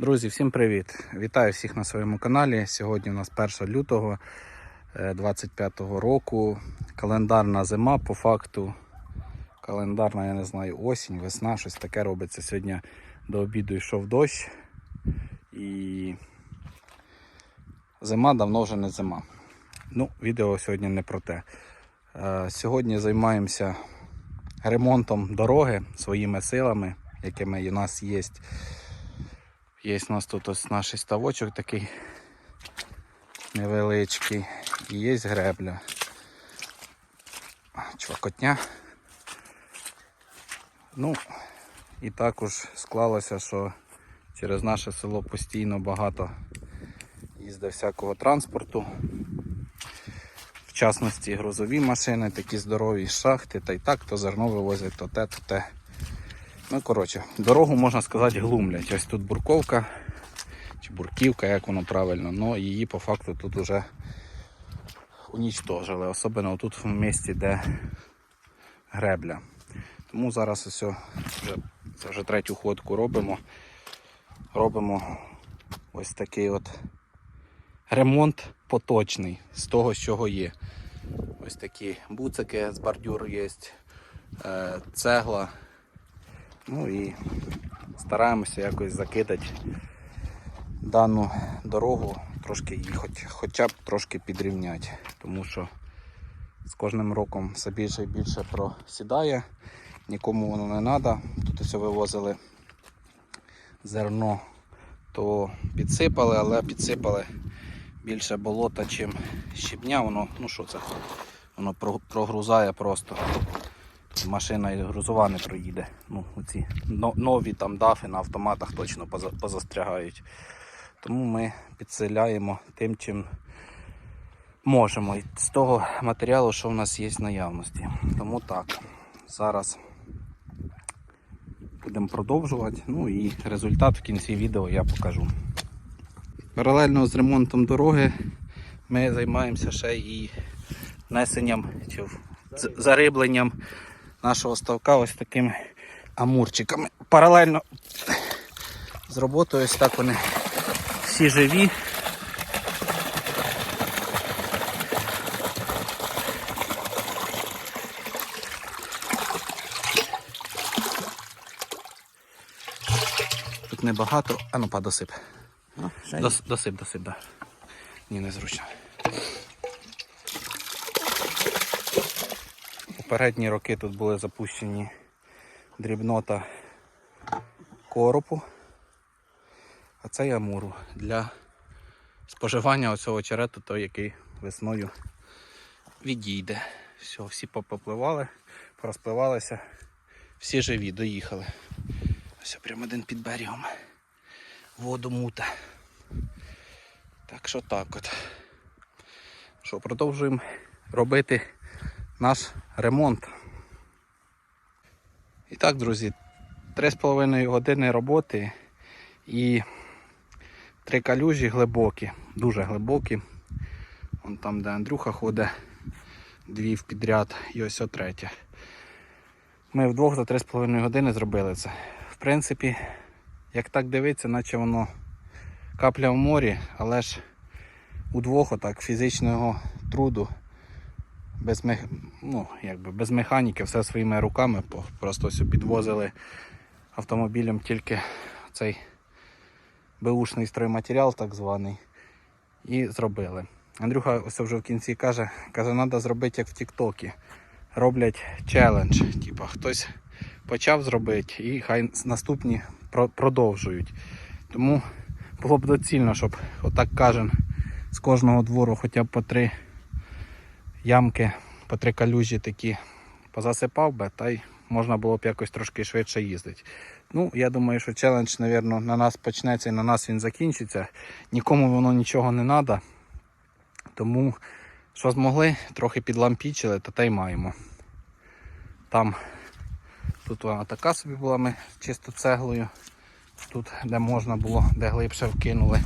Друзі, всім привіт! Вітаю всіх на своєму каналі. Сьогодні у нас 1 лютого 25 року. Календарна зима, по факту. Календарна, я не знаю, осінь, весна, щось таке робиться. Сьогодні до обіду йшов дощ. І зима давно вже не зима. Ну, відео сьогодні не про те. Е, Сьогодні займаємося ремонтом дороги своїми силами, якими у нас є. Є у нас тут ось наш ставочок такий невеличкий. І є гребля. Чвакотня. Ну, і також склалося, що через наше село постійно багато їздить всякого транспорту. В частності грузові машини, такі здорові шахти, та й так, то зерно вивозять, то те, то те. Ну, коротше, дорогу, можна сказати, глумлять. Ось тут бурковка, чи бурківка, як воно правильно, але її по факту тут вже унічтожили, особливо тут в місті, де гребля. Тому зараз ось вже, це вже третю ходку робимо. Робимо ось такий от ремонт поточний з того, з чого є. Ось такі буцики з бордюр є, е, цегла. Ну і стараємося якось закидати дану дорогу, трошки її хоч, хоча б трошки підрівняти, тому що з кожним роком все більше і більше просідає, нікому воно не треба. Тут все вивозили зерно, то підсипали, але підсипали більше болота, чим щебня, воно, ну що це, воно прогрузає просто машина і грузова не проїде. Ну, оці нові там дафи на автоматах точно позастрягають. Тому ми підселяємо тим, чим можемо. І з того матеріалу, що в нас є в наявності. Тому так, зараз будемо продовжувати. Ну і результат в кінці відео я покажу. Паралельно з ремонтом дороги ми займаємося ще і несенням чи зарибленням нашого ставка ось такими амурчиками. Паралельно з роботою ось так вони всі живі. Тут небагато, а ну па досип. Дос, досип, досип, да. Ні, незручно. Попередні роки тут були запущені дрібнота коропу, а це амуру для споживання оцього черету, той, який весною відійде. Все, всі попопливали, порозпливалися, всі живі, доїхали. Ось прямо один під берегом. Воду мута. Так що так от. Що, продовжуємо робити наш ремонт. І так, друзі, 3,5 години роботи і три калюжі глибокі, дуже глибокі. Вон там, де Андрюха ходить, дві в підряд і ось третя. Ми вдвох за 3,5 години зробили це. В принципі, як так дивитися, наче воно капля в морі, але ж удвох отак фізичного труду без, мех... ну, якби без механіки, все своїми руками. Просто ось підвозили автомобілем тільки цей беушний стройматеріал, так званий, і зробили. Андрюха ось вже в кінці каже, каже, треба зробити як в Тіктокі. Роблять челендж. Типа хтось почав зробити і хай наступні про- продовжують. Тому було б доцільно, щоб отак кожен з кожного двору хоча б по три ямки по три калюжі такі позасипав би, та й можна було б якось трошки швидше їздити. Ну, я думаю, що челендж, мабуть, на нас почнеться і на нас він закінчиться. Нікому воно нічого не треба. Тому, що змогли, трохи підлампічили, та та й маємо. Там тут вона така собі була, ми чисто цеглою. Тут, де можна було, де глибше вкинули.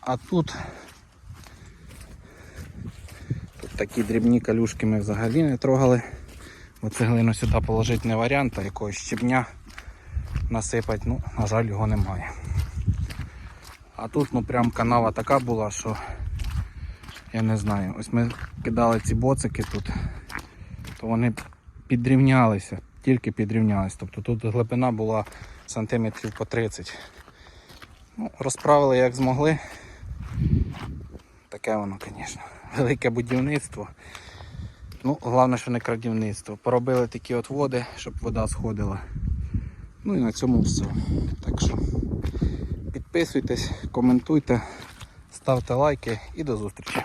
А тут Тут такі дрібні калюшки ми взагалі не трогали. Бо цеглину сюди положити не варіант, а якогось щебня насипати, ну, на жаль, його немає. А тут ну прям канава така була, що я не знаю. Ось ми кидали ці боцики тут, то вони підрівнялися, тільки підрівнялись. Тобто тут глибина була сантиметрів по 30. Ну, розправили як змогли. Таке воно, звісно. Велике будівництво. Ну, головне, що не крадівництво. Поробили такі от води, щоб вода сходила. Ну і на цьому все. Так що підписуйтесь, коментуйте, ставте лайки і до зустрічі.